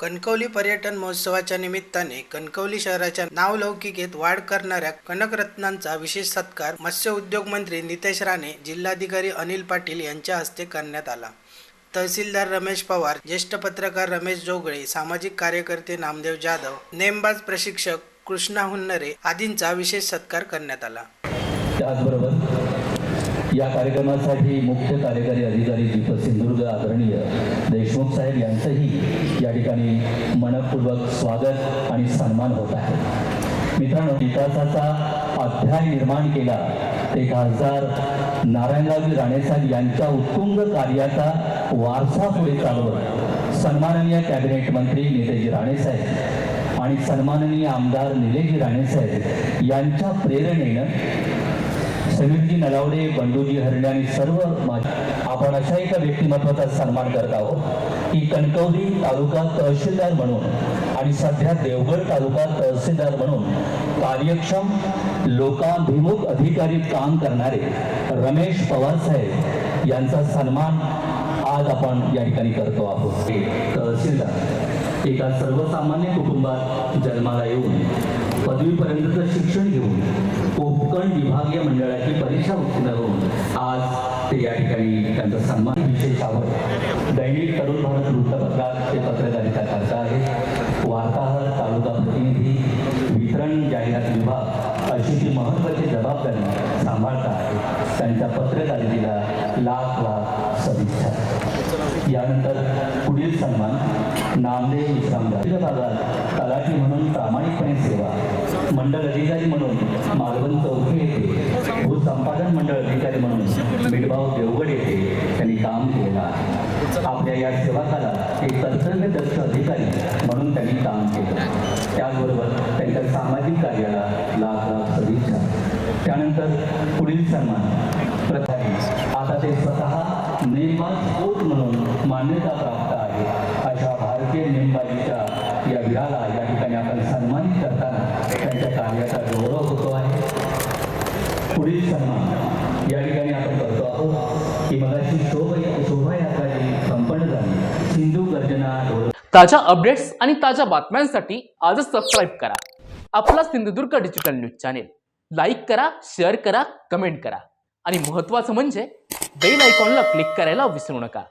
कणकवली पर्यटन महोत्सवाच्या निमित्ताने कणकवली शहराच्या नावलौकिकेत वाढ करणाऱ्या कनकरत्नांचा विशेष सत्कार मत्स्य उद्योग मंत्री नितेश राणे जिल्हाधिकारी अनिल पाटील यांच्या हस्ते करण्यात आला. तहसीलदार रमेश पवार ज्येष्ठ पत्रकार रमेश जोगळे सामाजिक कार्यकर्ते नामदेव जाधव नेमबाज प्रशिक्षक कृष्णा हुन्नरे आदींचा विशेष सत्कार करण्यात आला. त्याचबरोबर या कार्यक्रमासाठी मुख्य कार्यकारी अधिकारी दीपक सिंधुदुर्ग आदरणीय देशमुख साहेब यांचंही या ठिकाणी मनपूर्वक स्वागत आणि सन्मान होत आहे. मित्रांनो विकासाचा अध्याय निर्माण केला. ते खासदार नारायणरावजी राणेसाहेब यांच्या उत्तुंग कार्याचा वारसा पुढे चालवत सन्माननीय कॅबिनेट मंत्री नितेजी राणेसाहेब आणि सन्माननीय आमदार निलेजी राणेसाहेब यांच्या प्रेरणेनं समीरजी नलावडे बंडूजी हरणे आणि सर्व आपण अशा एका व्यक्तिमत्वाचा सन्मान करत आहोत की कणकवली तालुका तहसीलदार म्हणून आणि सध्या देवगड तालुका तहसीलदार म्हणून कार्यक्षम लोकाभिमुख अधिकारी काम करणारे रमेश पवार साहेब यांचा सन्मान आज आपण या ठिकाणी करतो आहोत. तहसीलदार एका सर्वसामान्य कुटुंबात जन्माला येऊन पदवीपर्यंतचं शिक्षण घेऊन कोकण विभागीय मंडळाची परीक्षा उत्तीर्ण होऊन आज ते या ठिकाणी त्यांचा सन्मान विशेष आवड दैनिक तरुण भारत वृत्तपत्रात ते पत्रकारिता करता आहेत वार्ताहर तालुका प्रतिनिधी वितरण जाहिरात विभाग अशी ती महत्त्वाची जबाबदारी सांभाळता आहे त्यांच्या पत्रकारितेला लाख लाख सदिच्छा. यानंतर पुढील सन्मान नामदेव विश्रामदार भागात तलाठी म्हणून प्रामाणिकपणे सेवा मंडळ अधिकारी म्हणून मालवण चौकी येथे भूसंपादन मंडळ अधिकारी म्हणून बिडभाव देवगड येथे त्यांनी काम केलं आहे. आपल्या या सेवाकाला एक कर्तव्यदक्ष अधिकारी म्हणून त्यांनी काम केलं. त्याचबरोबर त्यांच्या सामाजिक कार्याला लाख लाख सदिच्छा त्यानंतर पुढील सन्मान. प्रथा आता ते स्वतः नेमबाज कोच म्हणून मान्यता कार्याचा गौरव होतो आहे. पुढील सन्मान या ठिकाणी आपण करतो आहोत की मगाशी शोभ शोभायात्रा जी संपन्न झाली. सिंधू गर्जना ढोल ताज्या अपडेट्स आणि ताज्या बातम्यांसाठी आजच सबस्क्राईब करा. आपला Sindhudurg digital news channel like करा शेअर करा कमेंट करा. आणि महत्त्वाचं म्हणजे बेल आयकॉनला क्लिक करायला विसरू नका.